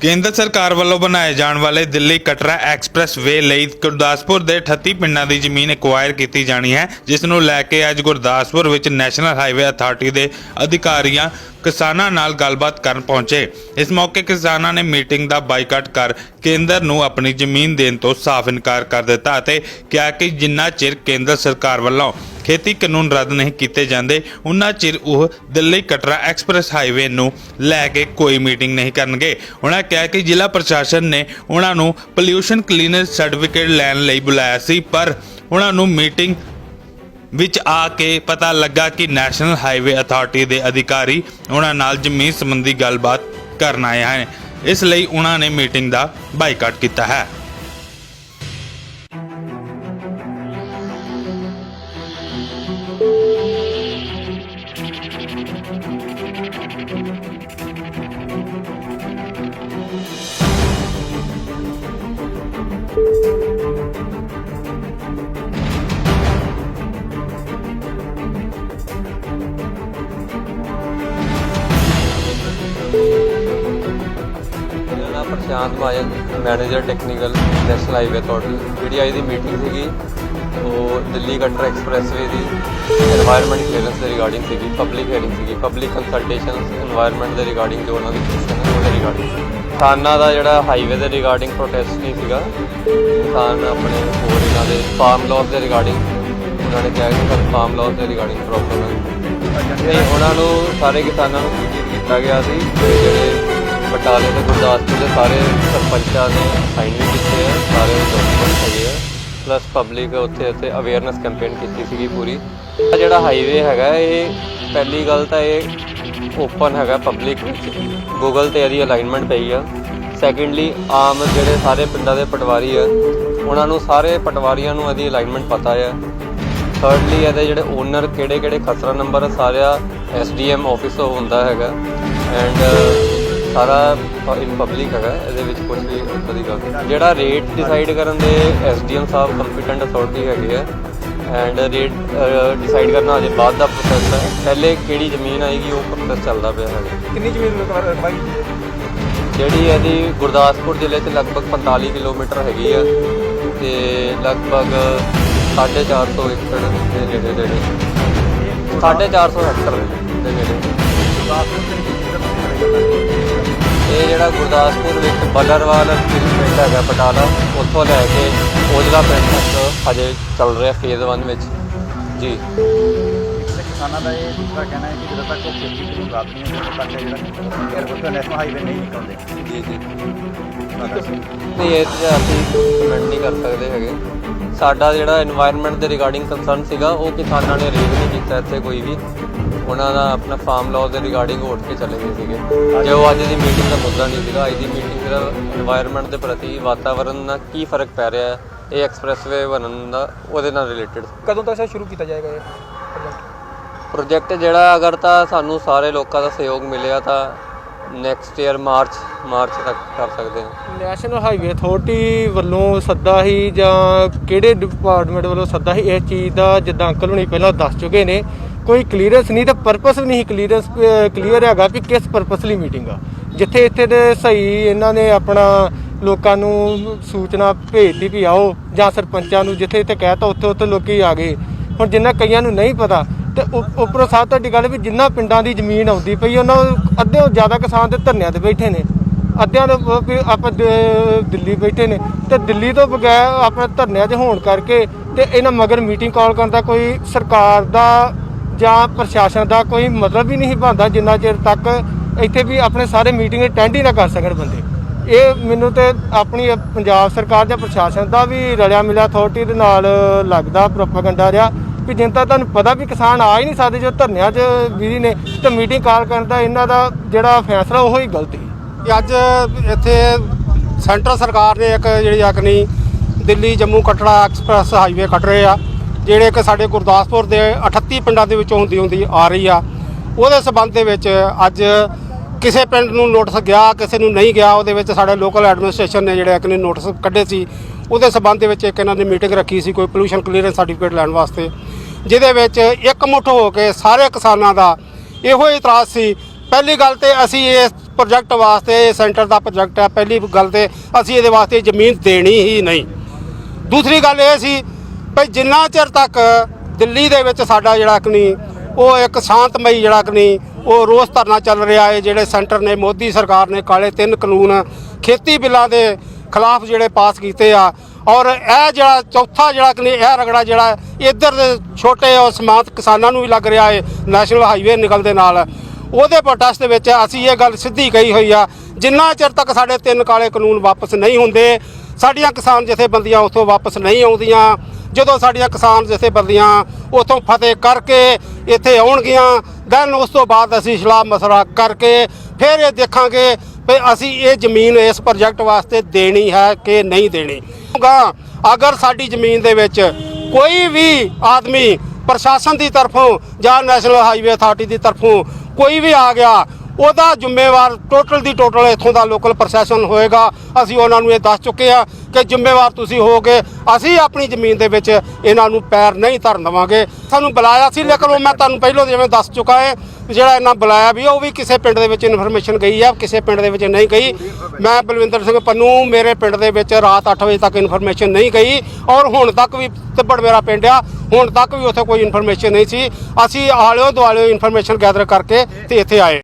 ਕੇਂਦਰ ਸਰਕਾਰ ਵੱਲੋਂ ਬਣਾਏ ਜਾਣ ਵਾਲੇ ਦਿੱਲੀ ਕਟਰਾ ਐਕਸਪ੍ਰੈਸ ਵੇ ਲਈ ਗੁਰਦਾਸਪੁਰ ਦੇ 38 ਪਿੰਡਾਂ ਦੀ ਜ਼ਮੀਨ ਐਕਵਾਇਰ ਕੀਤੀ ਜਾਣੀ ਹੈ, ਜਿਸ ਨੂੰ ਲੈ ਕੇ ਅੱਜ ਗੁਰਦਾਸਪੁਰ ਵਿੱਚ ਨੈਸ਼ਨਲ ਹਾਈਵੇ ਅਥਾਰਟੀ ਦੇ ਅਧਿਕਾਰੀਆਂ ਕਿਸਾਨਾਂ ਨਾਲ ਗੱਲਬਾਤ ਕਰਨ ਪਹੁੰਚੇ। ਇਸ ਮੌਕੇ ਕਿਸਾਨਾਂ ਨੇ ਮੀਟਿੰਗ ਦਾ ਬਾਈਕਾਟ ਕਰ ਕੇਂਦਰ ਨੂੰ ਆਪਣੀ ਜ਼ਮੀਨ ਦੇਣ ਤੋਂ ਸਾਫ਼ ਇਨਕਾਰ ਕਰ ਦਿੱਤਾ ਅਤੇ ਕਿਹਾ ਕਿ ਜਿੰਨਾ ਚਿਰ ਕੇਂਦਰ ਸਰਕਾਰ ਵੱਲੋਂ ਖੇਤੀ ਕਾਨੂੰਨ ਰੱਦ ਨਹੀਂ ਕੀਤੇ ਜਾਂਦੇ, ਉਨਾ ਚਿਰ ਉਹ ਦਿੱਲੀ ਕਟਰਾ ਐਕਸਪ੍ਰੈਸ ਹਾਈਵੇ ਨੂੰ ਲੈ ਕੇ ਕੋਈ ਮੀਟਿੰਗ ਨਹੀਂ ਕਰਨਗੇ। ਉਹਨਾਂ ਕਿਹਾ ਕਿ ਜ਼ਿਲ੍ਹਾ ਪ੍ਰਸ਼ਾਸਨ ਨੇ ਉਹਨਾਂ ਨੂੰ ਪੋਲਿਊਸ਼ਨ ਕਲੀਨਰ ਸਰਟੀਫਿਕੇਟ ਲੈਣ ਲਈ ਬੁਲਾਇਆ ਸੀ, ਪਰ ਉਹਨਾਂ ਨੂੰ ਮੀਟਿੰਗ ਵਿੱਚ ਆ ਕੇ ਪਤਾ ਲੱਗਾ ਕਿ ਨੈਸ਼ਨਲ ਹਾਈਵੇ ਅਥਾਰਟੀ ਦੇ ਅਧਿਕਾਰੀ ਉਹਨਾਂ ਨਾਲ ਜ਼ਮੀਨ ਸੰਬੰਧੀ ਗੱਲਬਾਤ ਕਰਨ ਆਏ ਹਨ। ਇਸ ਲਈ ਉਹਨਾਂ ਨੇ ਮੀਟਿੰਗ ਦਾ ਬਾਈਕਾਟ ਕੀਤਾ ਹੈ। Shant Mahajan manager technical, National Highway Authority ਜਿਹੜੀ ਆਈ ਦੀ ਮੀਟਿੰਗ ਸੀਗੀ। ਉਹ ਦਿੱਲੀ ਕਟਰਾ ਐਕਸਪ੍ਰੈਸਵੇ ਦੀ এনवायरमेंट ਕਲੀਅਰੈਂਸ ਦੇ ਰਿਗਾਰਡਿੰਗ ਸੀਗੀ ਪਬਲਿਕ ਹੈਰਿੰਗ ਸੀਗੀ। ਪਬਲਿਕ ਕੰਸਲਟੇਸ਼ਨ এনवायरमेंट ਦੇ ਰਿਗਾਰਡਿੰਗ ਜੋ ਉਹਨਾਂ ਦੀ ਡਿਸਕਸ਼ਨ ਹੈ ਉਹਦੇ ਰਿਗਾਰਡਿੰਗ ਥਾਨਾ ਦਾ ਜਿਹੜਾ ਹਾਈਵੇ ਦੇ ਰਿਗਾਰਡਿੰਗ ਪ੍ਰੋਟੈਸਟ ਨਹੀਂ ਸੀਗਾ ਕਿਸਾਨ ਆਪਣੇ ਹੋਰ ਇਹਨਾਂ ਦੇ ਫਾਰਮ ਲਾਸ ਦੇ ਰਿਗਾਰਡਿੰਗ ਉਹਨਾਂ ਨੇ ਕਿਹਾ ਕਿ ਸਰ ਫਾਰਮ ਲਾਸ ਦੇ ਰਿਗਾਰਡਿੰਗ ਪ੍ਰੋਬਲਮ ਹੈ। ਨਹੀਂ ਉਹਨਾਂ ਨੂੰ, ਸਾਰੇ ਕਿਸਾਨਾਂ ਨੂੰ ਸੂਚਿਤ ਕੀਤਾ ਗਿਆ ਸੀ ਜਿਹੜੇ ਬਟਾਲੇ ਦੇ ਗੁਰਦਾਸਪੁਰ ਦੇ ਸਾਰੇ ਸਰਪੰਚਾਂ ਨੇ ਸਾਈਨ ਵੀ ਕੀਤੇ ਆ, ਸਾਰੇ ਡਾਕੂਮੈਂਟ ਹੈਗੇ ਆ। ਪਲੱਸ ਪਬਲਿਕ ਉੱਥੇ ਉੱਥੇ ਅਵੇਅਰਨੈਸ ਕੈਂਪੇਨ ਕੀਤੀ ਸੀਗੀ ਪੂਰੀ। ਆਹ ਜਿਹੜਾ ਹਾਈਵੇ ਹੈਗਾ, ਇਹ ਪਹਿਲੀ ਗੱਲ ਤਾਂ ਇਹ ਓਪਨ ਹੈਗਾ ਪਬਲਿਕ ਵਿੱਚ। ਗੂਗਲ ਤੇ ਇਹਦੀ ਅਲਾਈਨਮੈਂਟ ਪਈ ਆ। ਸੈਕੰਡਲੀ ਆਮ ਜਿਹੜੇ ਸਾਰੇ ਪਿੰਡਾਂ ਦੇ ਪਟਵਾਰੀ ਆ, ਉਹਨਾਂ ਨੂੰ ਸਾਰੇ ਪਟਵਾਰੀਆਂ ਨੂੰ ਇਹਦੀ ਅਲਾਈਨਮੈਂਟ ਪਤਾ ਆ। ਥਰਡਲੀ ਇਹਦੇ ਜਿਹੜੇ ਓਨਰ ਕਿਹੜੇ ਕਿਹੜੇ ਖਸਰਾ ਨੰਬਰ ਸਾਰਿਆ ਐਸਡੀਐਮ ਆਫਿਸ ਤੋਂ ਹੁੰਦਾ ਹੈਗਾ। ਐਂਡ ਸਾਰਾ ਇਨ ਪਬਲਿਕ ਹੈਗਾ ਇਹਦੇ ਵਿੱਚ ਕੁਝ ਵੀ ਉੱਦਾਂ ਦੀ ਗੱਲ। ਜਿਹੜਾ ਰੇਟ ਡਿਸਾਈਡ ਕਰਨ ਦੇ ਐਸਡੀਐਮ ਸਾਹਿਬ ਕੰਪੀਟੈਂਟ ਅਥਾਰਟੀ ਹੈਗੇ ਆ ਐਂਡ ਰੇਟ ਡਿਸਾਈਡ ਕਰਨਾ ਅਜੇ ਬਾਅਦ ਦਾ ਪ੍ਰੋਸੈਸ ਹੈ। ਪਹਿਲੇ ਕਿਹੜੀ ਜ਼ਮੀਨ ਆਏਗੀ ਉਹ ਪ੍ਰੋਸੈਸ ਚੱਲਦਾ ਪਿਆ ਹੈਗਾ ਕਿੰਨੀ ਜ਼ਮੀਨ ਰਕਬਾਈ ਜਿਹੜੀ ਇਹਦੀ ਗੁਰਦਾਸਪੁਰ ਜ਼ਿਲ੍ਹੇ 'ਚ ਲਗਭਗ 45 ਕਿਲੋਮੀਟਰ ਹੈਗੀ ਆ ਤੇ ਲਗਭਗ 450 ਏਕੜ ਦੇ ਨੇੜੇ ਨੇੜੇ 450 ਹੈਕਟਰ ਦੇ ਨੇੜੇ। ਇਹ ਜਿਹੜਾ ਗੁਰਦਾਸਪੁਰ ਵਿੱਚ ਬਲਰਵਾਲ ਪਿੰਡ ਹੈਗਾ ਪਟਾਲਾ ਉੱਥੋਂ ਲੈ ਕੇ ਉਹ ਜਿਹੜਾ ਤੱਕ ਅਜੇ ਚੱਲ ਰਿਹਾ ਫੇਜ਼ 1 ਵਿੱਚ। ਜੀ। ਕਿਸਾਨਾਂ ਇਹ ਦੂਸਰਾ ਕਹਿਣਾ ਕਿ ਜਦੋਂ ਤੱਕ ਉਹ ਖੇਤੀ ਦੀ ਸ਼ੁਰੂਆਤ ਨਹੀਂ ਹੁੰਦੀ ਉਦੋਂ ਤੱਕ ਜਿਹੜਾ ਏਅਰਪੋਰਟ ਨੈਸ਼ਨਲ ਹਾਈਵੇ ਨਹੀਂ ਨਿਕਲਦੇ ਜੀ ਜੀ। ਨਹੀਂ ਇਹ ਤੇ ਅਸੀਂ ਨਹੀਂ ਕਰ ਸਕਦੇ ਹੈਗੇ। ਸਾਡਾ ਜਿਹੜਾ এনवायरमेंट ਦੇ ਰਿਗਾਰਡਿੰਗ ਕੰਸਰਨ ਸੀਗਾ ਉਹ ਕਿਸਾਨਾਂ ਨੇ ਰੇਜ਼ ਨਹੀਂ ਕੀਤਾ ਇੱਥੇ ਕੋਈ ਵੀ। ਉਹਨਾਂ ਦਾ ਆਪਣਾ ਫਾਰਮ ਲਾਅ ਦੇ ਰਿਗਾਰਡਿੰਗ ਉੱਠ ਕੇ ਚੱਲੇ ਗਏ ਸੀਗੇ। ਜੇ ਉਹ ਅੱਜ ਦੀ ਮੀਟਿੰਗ ਦਾ ਮੁੱਦਾ ਨਹੀਂ ਸੀਗਾ। ਅੱਜ ਦੀ ਮੀਟਿੰਗ ਦਾ এনवायरमेंट ਦੇ ਪ੍ਰਤੀ ਵਾਤਾਵਰਣ ਨਾਲ ਕੀ ਫ਼ਰਕ ਪੈ ਰਿਹਾ ਹੈ? ਇਹ ਐਕਸਪ੍ਰੈਸਵੇ ਬਣਨ ਦਾ ਉਹਦੇ ਨਾਲ ਰਿਲੇਟਡ ਕਦੋਂ ਤੱਕ ਸ਼ੁਰੂ ਕੀਤਾ ਜਾਏਗਾ ਇਹ ਪ੍ਰੋਜੈਕਟ ਜਿਹੜਾ ਅਗਰ ਤਾਂ ਸਾਨੂੰ ਸਾਰੇ ਲੋਕਾਂ ਦਾ ਸਹਿਯੋਗ ਮਿਲਿਆ ਤਾਂ ਨੈਕਸਟ ਈਅਰ ਮਾਰਚ ਮਾਰਚ ਤੱਕ ਕਰ ਸਕਦੇ ਹਾਂ। ਨੈਸ਼ਨਲ ਹਾਈਵੇ ਅਥਾਰਟੀ ਵੱਲੋਂ ਸੱਦਾ ਹੀ ਜਾਂ ਕਿਹੜੇ ਡਿਪਾਰਟਮੈਂਟ ਵੱਲੋਂ ਸੱਦਾ ਹੀ ਇਹ ਚੀਜ਼ ਦਾ ਜਿੱਦਾਂ ਅੰਕਲ ਹੁਣੀ ਪਹਿਲਾਂ ਦੱਸ ਚੁੱਕੇ ਨੇ ਕੋਈ ਕਲੀਅਰੈਂਸ ਨਹੀਂ ਤਾਂ ਪਰਪਸ ਵੀ ਨਹੀਂ ਕਲੀਅਰੈਂਸ ਕਲੀਅਰ ਹੈਗਾ ਕਿ ਕਿਸ ਪਰਪਸ ਲਈ ਮੀਟਿੰਗ ਆ। ਜਿੱਥੇ ਇੱਥੇ ਦੇ ਸਹੀ ਇਹਨਾਂ ਨੇ ਆਪਣਾ ਲੋਕਾਂ ਨੂੰ ਸੂਚਨਾ ਭੇਜਤੀ ਵੀ ਆਓ ਜਾਂ ਸਰਪੰਚਾਂ ਨੂੰ ਜਿੱਥੇ ਇੱਥੇ ਕਹਿਤਾ ਉੱਥੇ ਉੱਥੇ ਲੋਕੀ ਆ ਗਏ। ਹੁਣ ਜਿੰਨਾ ਕਈਆਂ ਨੂੰ ਨਹੀਂ ਪਤਾ ਤੇ ਉੱਪਰੋਂ ਸਾਹਿਬ ਤੁਹਾਡੀ ਗੱਲ ਵੀ ਜਿੰਨਾ ਪਿੰਡਾਂ ਦੀ ਜ਼ਮੀਨ ਆਉਂਦੀ ਪਈ ਉਹਨਾਂ ਅੱਧੇ ਜ਼ਿਆਦਾ ਕਿਸਾਨ ਤੇ ਧਰਨਿਆਂ ਤੇ ਬੈਠੇ ਨੇ। ਅੱਧਿਆਂ ਦੇ ਵੀ ਆਪਾਂ ਦਿੱਲੀ ਬੈਠੇ ਨੇ ਤੇ ਦਿੱਲੀ ਤੋਂ ਬਗੈਰ ਆਪਣੇ ਧਰਨਿਆਂ 'ਚ ਹੋਣ ਕਰਕੇ ਤੇ ਇਹਨਾਂ ਮਗਰ ਮੀਟਿੰਗ ਕਾਲ ਕਰਨ ਦਾ ਕੋਈ ਸਰਕਾਰ ਦਾ ਜਾਂ ਪ੍ਰਸ਼ਾਸਨ ਦਾ ਕੋਈ ਮਤਲਬ ਹੀ ਨਹੀਂ ਬਣਦਾ ਜਿੰਨਾ ਚਿਰ ਤੱਕ ਇੱਥੇ ਵੀ ਆਪਣੇ ਸਾਰੇ ਮੀਟਿੰਗ ਅਟੈਂਡ ਹੀ ਨਾ ਕਰ ਸਕਣ ਬੰਦੇ। ਇਹ ਮੈਨੂੰ ਤੇ ਆਪਣੀ ਪੰਜਾਬ ਸਰਕਾਰ ਜਾਂ ਪ੍ਰਸ਼ਾਸਨ ਦਾ ਵੀ ਰਲਿਆ ਮਿਲਿਆ ਅਥਾਰਟੀ ਦੇ ਨਾਲ ਲੱਗਦਾ ਪ੍ਰੋਪਾਗੈਂਡਾ ਰਿਹਾ ਵੀ ਜਿੰਨ ਤੱਕ ਤੁਹਾਨੂੰ ਪਤਾ ਵੀ ਕਿਸਾਨ ਆ ਹੀ ਨਹੀਂ ਸਕਦੇ ਜੋ ਧਰਨਿਆਂ 'ਚ ਬਿਜ਼ੀ ਨੇ ਤੇ ਮੀਟਿੰਗ ਕਾਲ ਕਰਨ ਦਾ ਇਹਨਾਂ ਦਾ ਜਿਹੜਾ ਫੈਸਲਾ ਉਹ ਹੀ ਗਲਤ ਹੈ ਕਿ ਅੱਜ ਇੱਥੇ ਸੈਂਟਰ ਸਰਕਾਰ ਨੇ ਇੱਕ ਜਿਹੜੀ ਆਖਣੀ ਦਿੱਲੀ ਜੰਮੂ ਕਟੜਾ ਐਕਸਪ੍ਰੈਸ ਹਾਈਵੇ ਕੱਟ ਰਹੇ ਆ। ਜਿਹੜੇ ਕਿ ਸਾਡੇ ਗੁਰਦਾਸਪੁਰ ਦੇ 38 ਪਿੰਡਾਂ ਦੇ ਵਿੱਚੋਂ ਹੁੰਦੀ ਹੁੰਦੀ ਆ ਰਹੀ ਆ, ਉਹਦੇ ਸਬੰਧ ਦੇ ਵਿੱਚ ਅੱਜ ਕਿਸੇ ਪਿੰਡ ਨੂੰ ਨੋਟਿਸ ਗਿਆ, ਕਿਸੇ ਨੂੰ ਨਹੀਂ ਗਿਆ, ਉਹਦੇ ਵਿੱਚ ਸਾਡੇ ਲੋਕਲ ਐਡਮਿਨਿਸਟ੍ਰੇਸ਼ਨ ਨੇ ਜਿਹੜੇ ਇੱਕ ਨੇ ਨੋਟਿਸ ਕੱਢੇ ਸੀ। ਉਹਦੇ ਸਬੰਧ ਦੇ ਵਿੱਚ ਇੱਕ ਇਹਨਾਂ ਨੇ ਮੀਟਿੰਗ ਰੱਖੀ ਸੀ, ਕੋਈ ਪੋਲੂਸ਼ਨ ਕਲੀਅਰੈਂਸ ਸਰਟੀਫਿਕੇਟ ਲੈਣ ਵਾਸਤੇ, ਜਿਹਦੇ ਵਿੱਚ ਇਕਮੁੱਠ ਹੋ ਕੇ ਸਾਰੇ ਕਿਸਾਨਾਂ ਦਾ ਇਹੋ ਹੀ ਇਤਰਾਜ਼ ਸੀ, ਪਹਿਲੀ ਗੱਲ ਤੇ ਅਸੀਂ ਇਸ ਪ੍ਰੋਜੈਕਟ ਵਾਸਤੇ, ਇਹ ਸੈਂਟਰ ਦਾ ਪ੍ਰੋਜੈਕਟ ਹੈ ਪਹਿਲੀ ਗੱਲ ਤੇ ਅਸੀਂ ਇਹਦੇ ਵਾਸਤੇ ਜ਼ਮੀਨ ਦੇਣੀ ਹੀ ਨਹੀਂ। ਦੂਸਰੀ ਗੱਲ ਇਹ ਸੀ ਵੀ ਜਿੰਨਾ ਚਿਰ ਤੱਕ ਦਿੱਲੀ ਦੇ ਵਿੱਚ ਸਾਡਾ ਜਿਹੜਾ ਕਿ ਨਹੀਂ, ਉਹ ਇੱਕ ਸ਼ਾਂਤਮਈ ਜਿਹੜਾ ਕਿ ਨਹੀਂ, ਉਹ ਰੋਸ ਧਰਨਾ ਚੱਲ ਰਿਹਾ ਹੈ, ਜਿਹੜੇ ਸੈਂਟਰ ਨੇ, ਮੋਦੀ ਸਰਕਾਰ ਨੇ ਕਾਲੇ ਤਿੰਨ ਕਾਨੂੰਨ ਖੇਤੀ ਬਿੱਲਾਂ ਦੇ ਖਿਲਾਫ ਜਿਹੜੇ ਪਾਸ ਕੀਤੇ ਆ, ਔਰ ਇਹ ਜਿਹੜਾ ਚੌਥਾ ਜਿਹੜਾ ਕਿ ਨਹੀਂ, ਇਹ ਰਗੜਾ ਜਿਹੜਾ ਇੱਧਰ ਦੇ ਛੋਟੇ ਔਰ ਸਮਾਂਤ ਕਿਸਾਨਾਂ ਨੂੰ ਵੀ ਲੱਗ ਰਿਹਾ ਹੈ, ਨੈਸ਼ਨਲ ਹਾਈਵੇ ਨਿਕਲਦੇ ਨਾਲ। ਉਹਦੇ ਪ੍ਰੋਟੈਸਟ ਦੇ ਵਿੱਚ ਅਸੀਂ ਇਹ ਗੱਲ ਸਿੱਧੀ ਕਹੀ ਹੋਈ ਆ, ਜਿੰਨਾ ਚਿਰ ਤੱਕ ਸਾਡੇ ਤਿੰਨ ਕਾਲੇ ਕਾਨੂੰਨ ਵਾਪਸ ਨਹੀਂ ਹੁੰਦੇ, ਸਾਡੀਆਂ ਕਿਸਾਨ ਜਥੇਬੰਦੀਆਂ ਉੱਥੋਂ ਵਾਪਸ ਨਹੀਂ ਆਉਂਦੀਆਂ ਜਦੋਂ ਸਾਡੀਆਂ ਕਿਸਾਨ ਜਥੇਬੰਦੀਆਂ ਉੱਥੋਂ ਫਤਿਹ ਕਰਕੇ ਇੱਥੇ ਆਉਣਗੀਆਂ ਦੈਨ ਉਸ ਤੋਂ ਬਾਅਦ ਅਸੀਂ ਸਲਾਹ ਮਸਲਾ ਕਰਕੇ ਫਿਰ ਇਹ ਦੇਖਾਂਗੇ ਵੀ ਅਸੀਂ ਇਹ ਜ਼ਮੀਨ ਇਸ ਪ੍ਰੋਜੈਕਟ ਵਾਸਤੇ ਦੇਣੀ ਹੈ ਕਿ ਨਹੀਂ ਦੇਣੀ। ਗਾ ਅਗਰ ਸਾਡੀ ਜ਼ਮੀਨ ਦੇ ਵਿੱਚ ਕੋਈ ਵੀ ਆਦਮੀ ਪ੍ਰਸ਼ਾਸਨ ਦੀ ਤਰਫੋਂ ਜਾਂ ਨੈਸ਼ਨਲ ਹਾਈਵੇ ਅਥਾਰਟੀ ਦੀ ਤਰਫੋਂ ਕੋਈ ਵੀ ਆ ਗਿਆ ਉਹਦਾ ਜ਼ਿੰਮੇਵਾਰ ਟੋਟਲ ਦੀ ਟੋਟਲ ਇੱਥੋਂ ਦਾ ਲੋਕਲ ਪ੍ਰਸ਼ਾਸਨ ਹੋਏਗਾ। ਅਸੀਂ ਉਹਨਾਂ ਨੂੰ ਇਹ ਦੱਸ ਚੁੱਕੇ ਆ ਕਿ ਜ਼ਿੰਮੇਵਾਰ ਤੁਸੀਂ ਹੋਗੇ ਅਸੀਂ ਆਪਣੀ ਜ਼ਮੀਨ ਦੇ ਵਿੱਚ ਇਹਨਾਂ ਨੂੰ ਪੈਰ ਨਹੀਂ ਧਰਨ ਦੇਵਾਂਗੇ। ਸਾਨੂੰ ਬੁਲਾਇਆ ਸੀ ਲੇਕਿਨ ਉਹ ਮੈਂ ਤੁਹਾਨੂੰ ਪਹਿਲਾਂ ਜਿਵੇਂ ਦੱਸ ਚੁੱਕਾ ਹੈ, ਜਿਹੜਾ ਇਹਨਾਂ ਬੁਲਾਇਆ ਵੀ, ਉਹ ਵੀ ਕਿਸੇ ਪਿੰਡ ਦੇ ਵਿੱਚ ਇਨਫੋਰਮੇਸ਼ਨ ਗਈ ਆ, ਕਿਸੇ ਪਿੰਡ ਦੇ ਵਿੱਚ ਨਹੀਂ ਗਈ। ਮੈਂ ਬਲਵਿੰਦਰ ਸਿੰਘ ਪੰਨੂ, ਮੇਰੇ ਪਿੰਡ ਦੇ ਵਿੱਚ ਰਾਤ 8 ਵਜੇ ਤੱਕ ਇਨਫੋਰਮੇਸ਼ਨ ਨਹੀਂ ਗਈ। ਔਰ ਹੁਣ ਤੱਕ ਵੀ ਤਿੱਬੜ ਮੇਰਾ ਪਿੰਡ ਆ, ਹੁਣ ਤੱਕ ਵੀ ਉੱਥੇ ਕੋਈ ਇਨਫੋਰਮੇਸ਼ਨ ਨਹੀਂ ਸੀ। ਅਸੀਂ ਆਲਿਓ ਦੁਆਲਿਓ ਇਨਫੋਰਮੇਸ਼ਨ ਗੈਦਰ ਕਰਕੇ ਤੇ ਇੱਥੇ ਆਏ।